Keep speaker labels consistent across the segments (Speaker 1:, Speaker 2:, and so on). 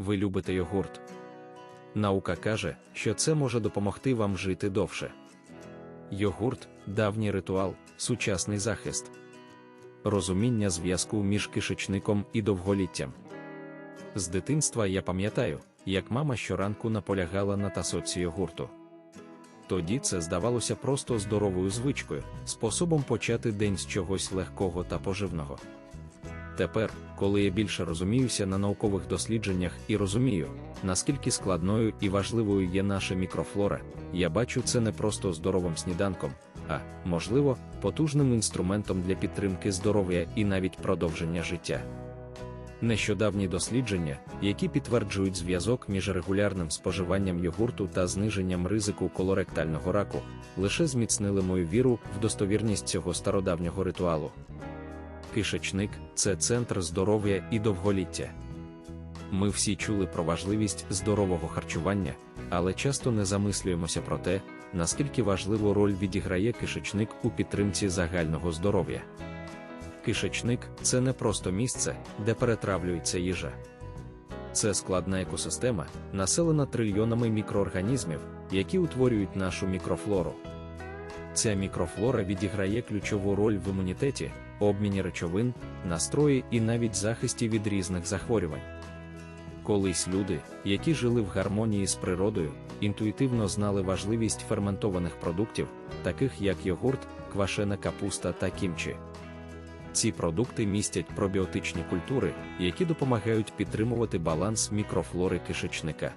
Speaker 1: ви любите йогурт. Наука каже, що це може допомогти вам жити довше. Йогурт давній ритуал, сучасний захист, розуміння зв'язку між кишечником і довголіттям. З дитинства я пам'ятаю, як мама щоранку наполягала на тасоці йогурту. Тоді це здавалося просто здоровою звичкою, способом почати день з чогось легкого та поживного. Тепер, коли я більше розуміюся на наукових дослідженнях і розумію, наскільки складною і важливою є наша мікрофлора, я бачу це не просто здоровим сніданком, а, можливо, потужним інструментом для підтримки здоров'я і навіть продовження життя. Нещодавні дослідження, які підтверджують зв'язок між регулярним споживанням йогурту та зниженням ризику колоректального раку, лише зміцнили мою віру в достовірність цього стародавнього ритуалу. Кишечник це центр здоров'я і довголіття. Ми всі чули про важливість здорового харчування, але часто не замислюємося про те, наскільки важливу роль відіграє кишечник у підтримці загального здоров'я. Кишечник це не просто місце, де перетравлюється їжа. Це складна екосистема, населена трильйонами мікроорганізмів, які утворюють нашу мікрофлору. Ця мікрофлора відіграє ключову роль в імунітеті, обміні речовин, настрої і навіть захисті від різних захворювань. Колись люди, які жили в гармонії з природою, інтуїтивно знали важливість ферментованих продуктів, таких як йогурт, квашена капуста та кімчі. Ці продукти містять пробіотичні культури, які допомагають підтримувати баланс мікрофлори кишечника.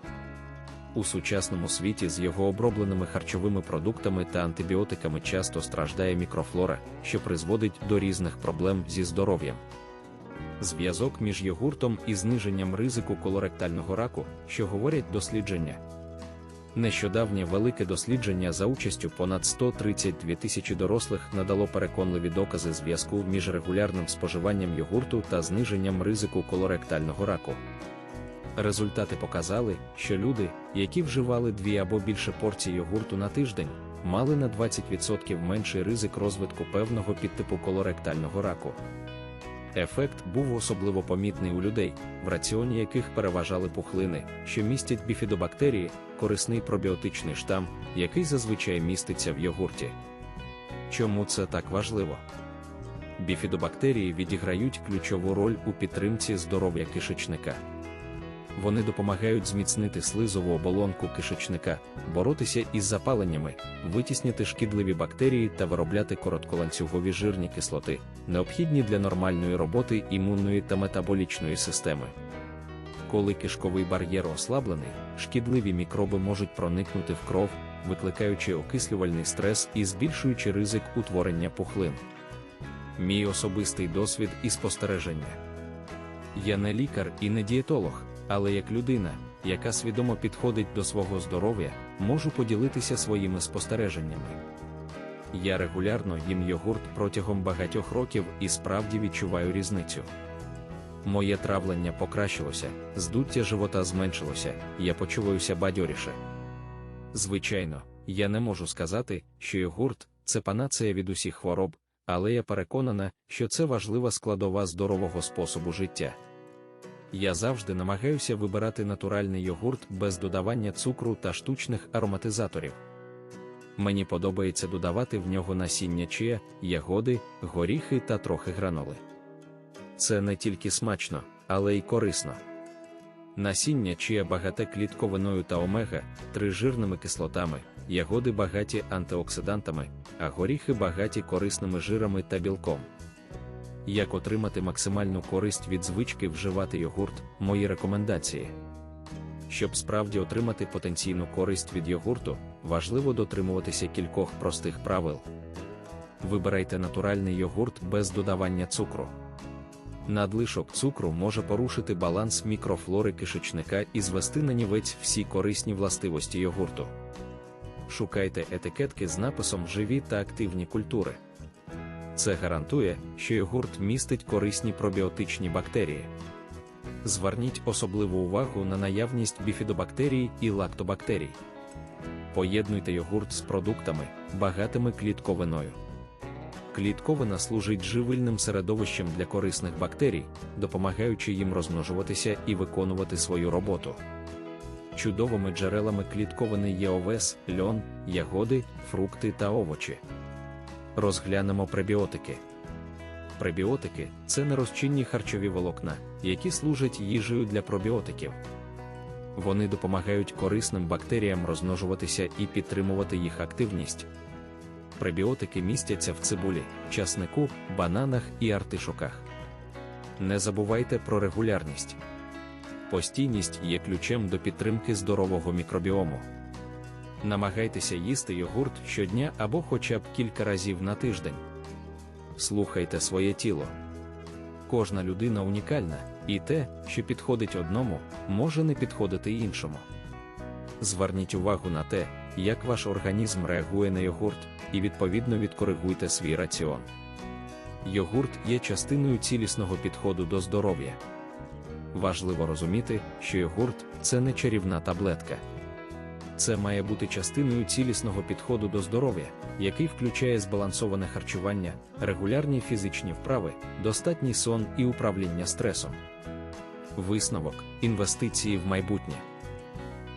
Speaker 1: У сучасному світі з його обробленими харчовими продуктами та антибіотиками часто страждає мікрофлора, що призводить до різних проблем зі здоров'ям. Зв'язок між йогуртом і зниженням ризику колоректального раку, що говорять дослідження. Нещодавнє велике дослідження за участю понад 132 тисячі дорослих надало переконливі докази зв'язку між регулярним споживанням йогурту та зниженням ризику колоректального раку. Результати показали, що люди, які вживали дві або більше порцій йогурту на тиждень, мали на 20% менший ризик розвитку певного підтипу колоректального раку. Ефект був особливо помітний у людей, в раціоні яких переважали пухлини, що містять біфідобактерії, корисний пробіотичний штам, який зазвичай міститься в йогурті. Чому це так важливо? Біфідобактерії відіграють ключову роль у підтримці здоров'я кишечника. Вони допомагають зміцнити слизову оболонку кишечника, боротися із запаленнями, витісняти шкідливі бактерії та виробляти коротколанцюгові жирні кислоти, необхідні для нормальної роботи імунної та метаболічної системи. Коли кишковий бар'єр ослаблений, шкідливі мікроби можуть проникнути в кров, викликаючи окислювальний стрес і збільшуючи ризик утворення пухлин. Мій особистий досвід і спостереження. Я не лікар і не дієтолог але як людина, яка свідомо підходить до свого здоров'я, можу поділитися своїми спостереженнями. Я регулярно їм йогурт протягом багатьох років і справді відчуваю різницю. Моє травлення покращилося, здуття живота зменшилося, я почуваюся бадьоріше. Звичайно, я не можу сказати, що йогурт це панацея від усіх хвороб, але я переконана, що це важлива складова здорового способу життя. Я завжди намагаюся вибирати натуральний йогурт без додавання цукру та штучних ароматизаторів. Мені подобається додавати в нього насіння чия, ягоди, горіхи та трохи граноли. Це не тільки смачно, але й корисно. Насіння чия багате клітковиною та омега, три жирними кислотами, ягоди багаті антиоксидантами, а горіхи багаті корисними жирами та білком. Як отримати максимальну користь від звички вживати йогурт, мої рекомендації. Щоб справді отримати потенційну користь від йогурту, важливо дотримуватися кількох простих правил. Вибирайте натуральний йогурт без додавання цукру. Надлишок цукру може порушити баланс мікрофлори кишечника і звести на нівець всі корисні властивості йогурту. Шукайте етикетки з написом живі та активні культури. Це гарантує, що йогурт містить корисні пробіотичні бактерії. Зверніть особливу увагу на наявність біфідобактерій і лактобактерій. Поєднуйте йогурт з продуктами, багатими клітковиною. Клітковина служить живильним середовищем для корисних бактерій, допомагаючи їм розмножуватися і виконувати свою роботу. Чудовими джерелами клітковини є овес, льон, ягоди, фрукти та овочі. Розглянемо пребіотики. Пребіотики це нерозчинні харчові волокна, які служать їжею для пробіотиків. Вони допомагають корисним бактеріям розмножуватися і підтримувати їх активність. Пребіотики містяться в цибулі, часнику, бананах і артишоках. Не забувайте про регулярність. Постійність є ключем до підтримки здорового мікробіому. Намагайтеся їсти йогурт щодня або хоча б кілька разів на тиждень. Слухайте своє тіло. Кожна людина унікальна, і те, що підходить одному, може не підходити іншому. Зверніть увагу на те, як ваш організм реагує на йогурт, і відповідно відкоригуйте свій раціон. Йогурт є частиною цілісного підходу до здоров'я. Важливо розуміти, що йогурт це не чарівна таблетка. Це має бути частиною цілісного підходу до здоров'я, який включає збалансоване харчування, регулярні фізичні вправи, достатній сон і управління стресом. Висновок інвестиції в майбутнє.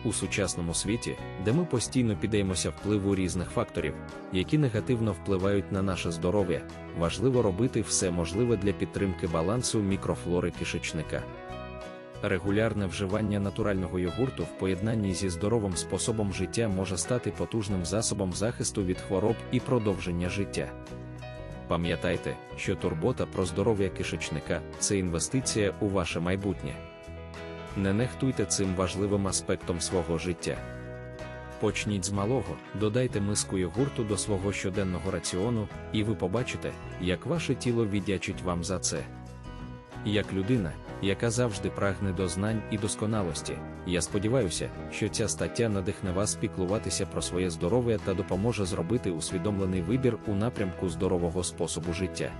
Speaker 1: У сучасному світі, де ми постійно піддаємося впливу різних факторів, які негативно впливають на наше здоров'я, важливо робити все можливе для підтримки балансу мікрофлори кишечника. Регулярне вживання натурального йогурту в поєднанні зі здоровим способом життя може стати потужним засобом захисту від хвороб і продовження життя. Пам'ятайте, що турбота про здоров'я кишечника це інвестиція у ваше майбутнє. Не нехтуйте цим важливим аспектом свого життя. Почніть з малого, додайте миску йогурту до свого щоденного раціону, і ви побачите, як ваше тіло віддячить вам за це. Як людина, яка завжди прагне до знань і досконалості, я сподіваюся, що ця стаття надихне вас піклуватися про своє здоров'я та допоможе зробити усвідомлений вибір у напрямку здорового способу життя.